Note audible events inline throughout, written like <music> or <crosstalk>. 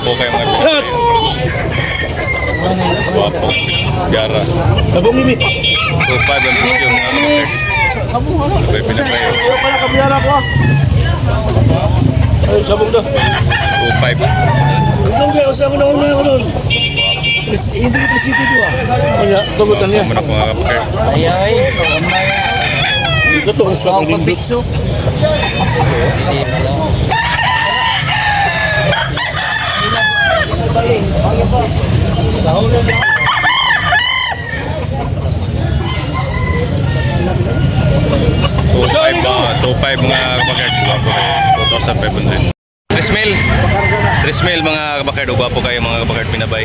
Gwapo kayo mga Pinoy. Gwapo. Gara. Sabong ini. 2.5 ang presyo mga kapatid. Okay, pinakayo. Para kabiyara ko ah. Ay, sabong daw. 2.5. Ano ba? Usa ko na una ko nun. Tris- Hindi ko City ko ah. Kaya, tugutan niya. Manak mga kapatid. Ay, ay. Ito to, sa Wow, kong pabitso. Two five mga, two five mga kabakard. Gwapo kayo. 2,500. Trismil. Mga kabakard. Gwapo kayo mga kabakard pinabay.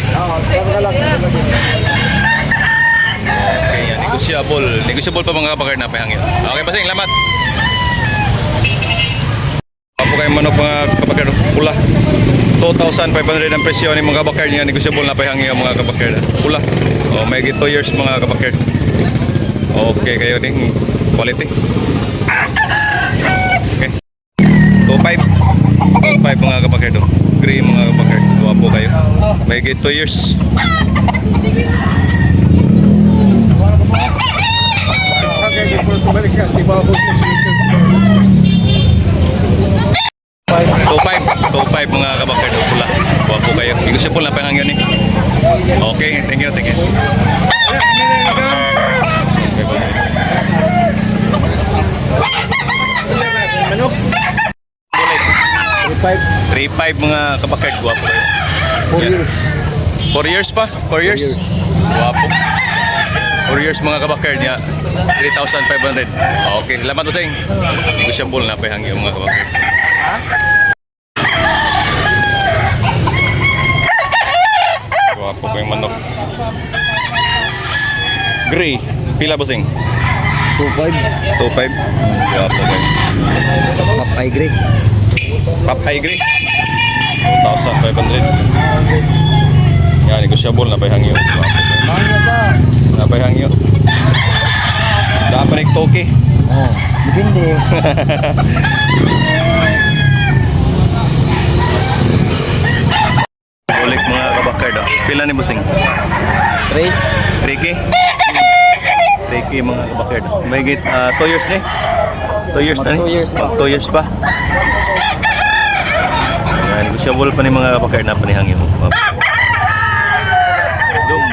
Okay, yan. Negotiable. Negotiable pa mga kabakard na pahangin. Okay, pasing. Lamat. Gwapo kayo manok mga kabakard. Pula. 2,500 ang presyo ni mga kabakard niya. Negotiable na pahangin mga kabakard. Pula. Oh, may 2 years mga kabakard. Okay kayo din. Quality. Okay. 2.5. 2.5 mga kapakado. Gray mga kapakado. Guwapo kayo. May 2 years. Two five, two five mga kabakado pula. Guwapo kayo. Hindi ko siya pula pa yun eh. Okay, thank you, thank you. Ulit. 3-5 mga kabakad, guwapo kayo. 4 years. 4 years pa? 4 years? Guwapo. 4 years mga kabakard niya. 3,500. Okay, salamat to sing. Hindi ko siya bull na pahang yung mga kabakard. Guwapo ko yung manok. Gray. Pila ba sing? 2.5. 2.5. Guwapo kayo. Half high grade. Pop High Grade 2,500 Yan, negosyable na pahang yun Na pahang yun Dapat nagtoke Oh, depende. <laughs> Pila ni Busing? Trace. 3K? 3K mga kabakard May git 2 years ni? 2 years na ni? Two years pa. 2 years pa Yan, negosyable pa ni mga kabakard na panihang yun Dum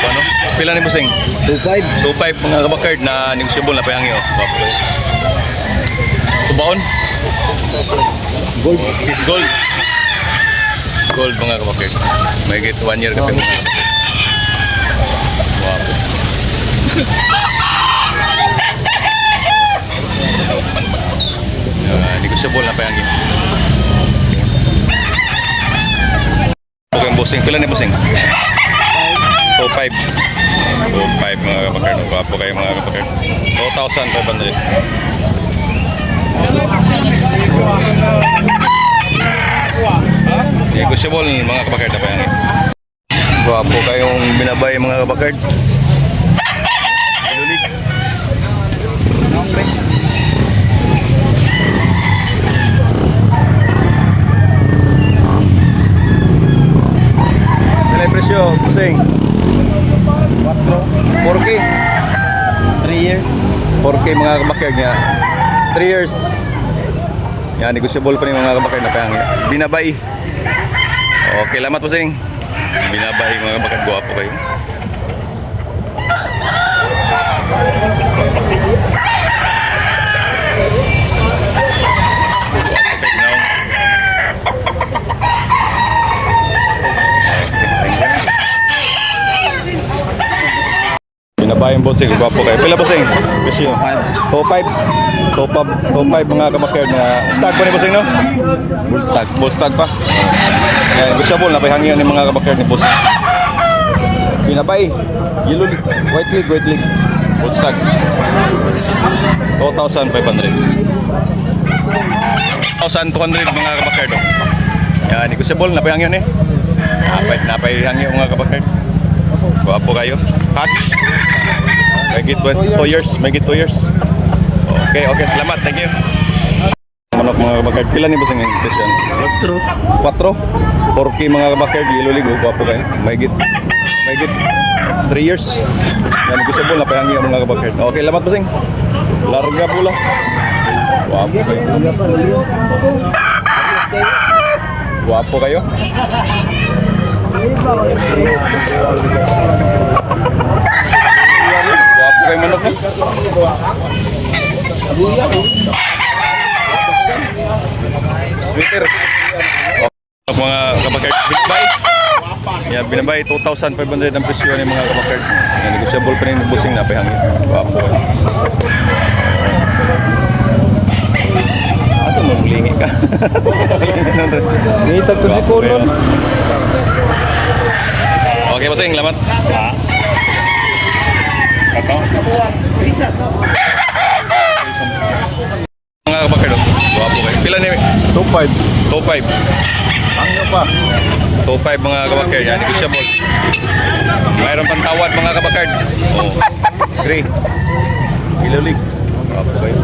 Ano? Pila ni Busing? 2.5. 2.5 mga kabakard na negosyable na pahang yun Tubaon? Gold. Gold. Gold mga kabakit. May git one year kasi mga kabakit. Wapo. Uh, negosyable na pa yan. Okay, ang bossing. Pila ni bossing? 2.5. 2.5 mga kabakit. Wapo kayo mga kabakit. 2,500. Negotiable mga kabakard na pa yan eh. Gwapo kayong binabay mga. Kailan yung presyo, Pusing? 4K. 3 years. 4K mga kabakard niya. 3 years. Yan, negosyable pa rin mga kabakard na pahangin. Binabay. Okay, lamat po sing. Binabay mga kabakard. Guwapo kayo. Guwapo kayo now. Bossing, gwapo kayo. Pila bossing? Kasi yun. Top 5. Top 5, top 5 mga kabakard na stag pa ni bossing no? Bull stag. Bull stag pa. Yan, gusto na pahangyan ni mga kabakard ni bossing. Binabay. Yellow leg, white leg, white leg. Bull stag. 2,500. 1,200 mga kabakard. oh. Yan, negosyable na pahangyan eh. Napay, napay hangyo mga kabakard. Gwapo kayo. Hatch. May git 2 years. May git 2 years. Okay, okay. Salamat. Thank you. Manok mga kabakard. Pila ni bossing yung presyo? 4. 4. 4K mga kabakard. Yellow ligo. Gwapo kayo. May git. May git 3 years. Yan, gusto po na payangi ang mga kabakard. Okay, lamat bossing. Larga pula. Gwapo kayo. Gwapo kayo. Gwapo kayo manok na. Sweater. Oh, mga kabakard. Binabay. Yan, binabay. 2,500 ang presyo ng mga kabakard. Yan, negotiable pa rin yung busing na pahangin. Gwapo kayo. Asa mo mulingi ka? <laughs> Ngitag ko si Kulon. Okay, bossing. Lamat. Mga kabakard. oh. Gwapo kayo. Pila ni? 2,500. 2,500. Ano pa? 2,500 mga kabakard. Yan, negotiable. Mayroon pang tawad mga kabakard. Oh. Gray. Ilulig. Gwapo kayo.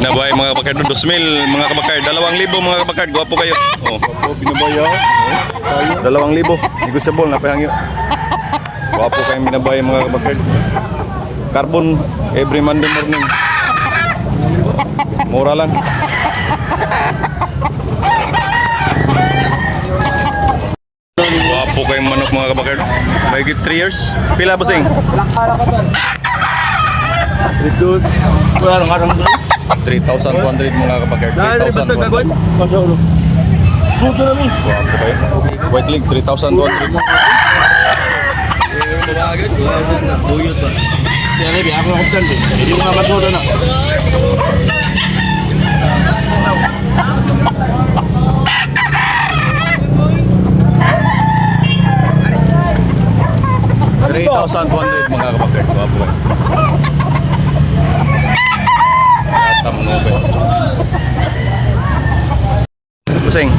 Binabahay mga kabakard. 2,000 mga kabakard. 2,000 mga kabakard. Gwapo kayo. Oh. Gwapo, binabaya. Oh. 2,000. Negotiable na pahangyo. Gwapo kayong binabahay mga kabakard. Carbon every Monday morning. Mura lang. Gwapo kayong manok mga kabakard. Mahigit 3 years. Pila ba sing? Reduce. Wala nang arang doon. 3,200 mga kabakard. Dahil basta 3,200. gagawin. Pasok ulo. Suso namin. Gwapo kayo. White leg 3,200. Bagagad. Buyot ba? Yan eh, ako ako dyan. Hindi matuto na. Three thousand two hundred mga kabakard. Gwapo kayo. Atam mo ba? Pusing.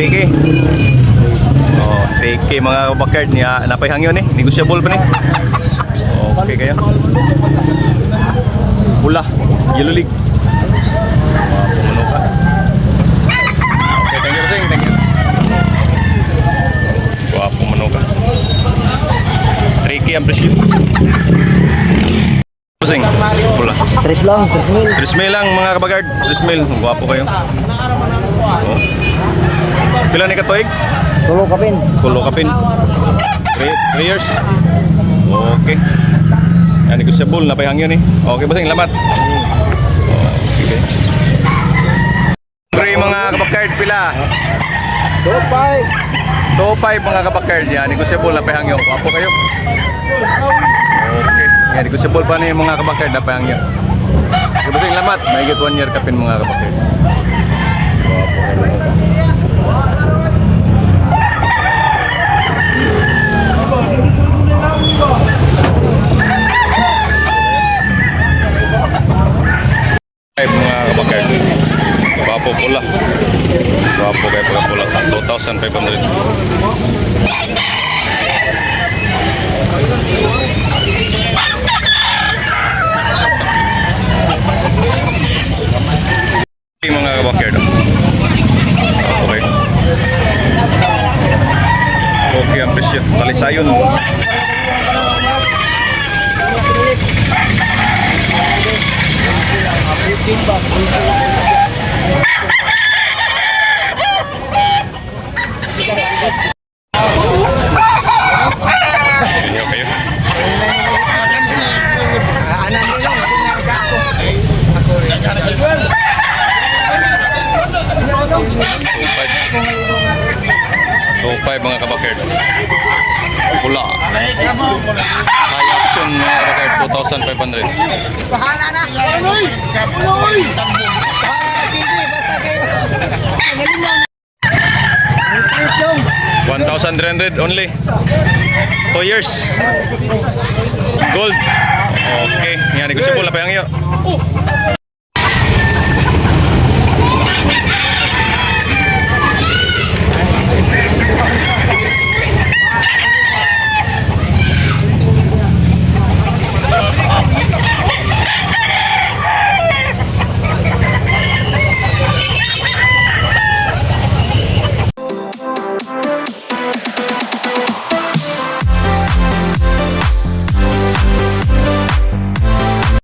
3K. Oh, 3K mga kabakard niya napay hangyo ni. Negotiable pa ni. Okay kayo. Pula. Yellow league. Mo ka. Okay, thank you, Pusing. Thank you. Gwapo mo ka. 3K ang presyo. Pusing. Pula. Tres lang, tres mil. 3 mil lang mga kabagard. 3 mil. Kayo. Oh. Pila ni katuig? Tulo ka pin. Kulo kapin. 3 years. Okay. Yan, negotiable na pahang yun eh. Okay, basing lamat. Okay. Pre mga kabakard pila. Tulo five. 2.5 mga kabakard. Yan, negotiable na pahang yun. Gwapo kayo. Okay. Yan, negotiable pa ni mga kabakard na pahang yun. Okay, basing lamat. May get 1 year kapin mga. Gwapo kayo. Gwapo pula. Gwapo kayo pula pula. 2,500. Okay, mga kayo. Okay. 5 mga kabakir. Pula. High option mga kabakir, 2,500. Bahala na! Uloy! Uloy! Bahala! Basta kayo! 1,300 only. 2 years. Gold. Okay. Yan, negosyo pula pa yung iyo.